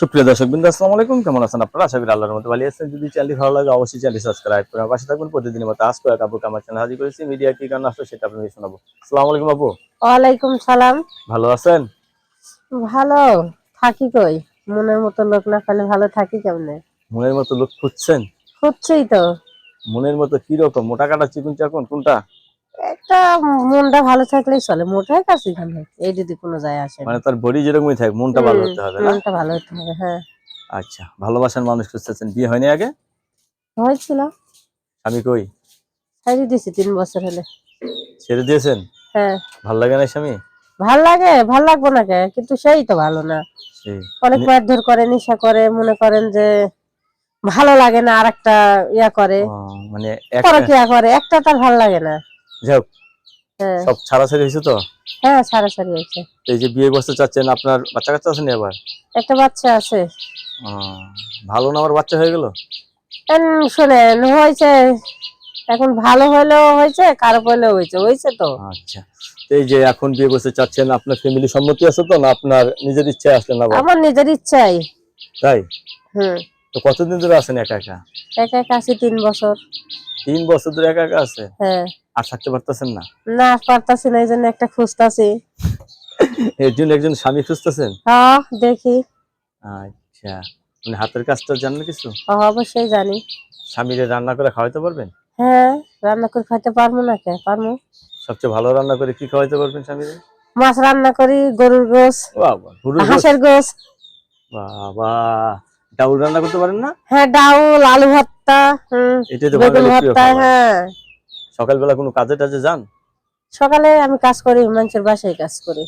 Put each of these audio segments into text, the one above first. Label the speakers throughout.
Speaker 1: সুপ্রিয় দর্শক বিন্দু আসসালামু আলাইকুম। কেমন আছেন আপনারা? আশা করি আল্লাহর মতো ভালো আছেন। যদি চ্যানেলটি ভালো লাগে অবশ্যই চ্যানেল সাবস্ক্রাইব করে পাশে থাকুন। প্রতিদিনের মতো আজকে এক আপুকে আমার চ্যানেল হাজির করেছি। মিডিয়া কি কারণ আসলে সেটা আপনাকে শোনাবো। আসসালামু আলাইকুম আপু।
Speaker 2: ওয়ালাইকুম সালাম।
Speaker 1: ভালো আছেন?
Speaker 2: ভালো। থাকি কই? মনের মতো লোক না পেলে ভালো থাকি কেমনে?
Speaker 1: মনের মতো লোক খুঁজছেন?
Speaker 2: খুঁজছেই তো।
Speaker 1: মনের মতো কি রকম? মোটা কাটা চিকুন চাকুন কোনটা?
Speaker 2: একটা মনটা ভালো থাকলেই চলে এখানে এই যদি কোনো যায় আসে।
Speaker 1: মানে তার বডি যেরকমই থাকে মনটা ভালো হতে হবে না?
Speaker 2: মনটা ভালো হতে হবে হ্যাঁ।
Speaker 1: আচ্ছা ভালোবাসার মানুষ খুঁজতেছেন বিয়ে হয়নি আগে?
Speaker 2: হয়েছিল।
Speaker 1: আমি কই?
Speaker 2: ছাড়ি দিছি তিন বছর হলে।
Speaker 1: ছেড়ে দিয়েছেন?
Speaker 2: হ্যাঁ।
Speaker 1: ভালো লাগে না স্বামী?
Speaker 2: ভালো লাগে ভালো লাগবো না কে কিন্তু সেই তো ভালো না। অনেক মারধর করে নেশা করে মনে করেন যে ভালো লাগে না আর একটা ইয়া করে।
Speaker 1: মানে
Speaker 2: করে একটা তার ভালো লাগে না।
Speaker 1: যাই হোক,
Speaker 2: হ্যাঁ।
Speaker 1: সব ছাড়াছাড়ি হয়েছে তো?
Speaker 2: হ্যাঁ সারাসারি হয়েছে।
Speaker 1: এই যে বিয়ে বসতে চাচ্ছেন আপনার বাচ্চা কাচ্চা আছেন এবার
Speaker 2: একটা বাচ্চা আছে।
Speaker 1: ভালো না আমার বাচ্চা হয়ে গেল?
Speaker 2: শোনেন হয়েছে। এখন ভালো হলেও হয়েছে খারাপ হলেও হয়েছে হয়েছে তো।
Speaker 1: আচ্ছা এই যে এখন বিয়ে বসতে চাচ্ছেন আপনার ফ্যামিলি সম্মতি আছে তো না আপনার নিজের ইচ্ছে আসলেন আবার?
Speaker 2: আমার নিজের ইচ্ছাই
Speaker 1: তাই?
Speaker 2: হুম।
Speaker 1: তো কতদিন ধরে আছেন একা একা?
Speaker 2: একা একা আছি তিন বছর।
Speaker 1: তিন বছর ধরে একা একা আছে?
Speaker 2: হ্যাঁ।
Speaker 1: আর থাকতে পারতেছেন না?
Speaker 2: না পারতাছি না এই জন্য একটা খুঁজতাছি।
Speaker 1: এর জন্য একজন স্বামী খুঁজতেছেন?
Speaker 2: হ্যাঁ দেখি।
Speaker 1: আচ্ছা মানে হাতের কাজটা জানেন কিছু?
Speaker 2: অবশ্যই জানি।
Speaker 1: স্বামীরে রান্না করে খাওয়াইতে পারবেন?
Speaker 2: হ্যাঁ রান্না করে খাইতে পারব না কে? পারব?
Speaker 1: সবচেয়ে ভালো রান্না করে কি খাওয়াইতে পারবেন স্বামীরে?
Speaker 2: মাছ রান্না করি গরুর গোস? হাঁসের গোস
Speaker 1: বাবা ডাউল রান্না করতে পারেন না?
Speaker 2: হ্যাঁ ডাউল আলু ভর্তা হুম
Speaker 1: এটাই তো খাবার।
Speaker 2: হ্যাঁ।
Speaker 1: সকালবেলা কোনো কাজে টাজে যান?
Speaker 2: সকালে আমি কাজ করি মানুষের বাসায় কাজ করি।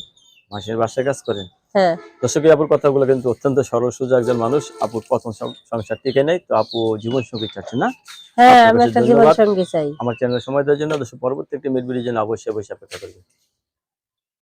Speaker 1: মানুষের বাসায় কাজ করেন?
Speaker 2: হ্যাঁ।
Speaker 1: দর্শকের আপুর কথাগুলো কিন্তু অত্যন্ত সরল সোজা একজন মানুষ। আপুর প্রথম সংসার টিকে নেই তো আপু জীবন সঙ্গী চাচ্ছে না?
Speaker 2: হ্যাঁ আমি একটা জীবন সঙ্গী চাই।
Speaker 1: আমার চ্যানেল সময় দেওয়ার জন্য দর্শক পরবর্তী একটি মিটবিড়ির জন্য অবশ্যই অবশ্যই অপেক্ষা করবে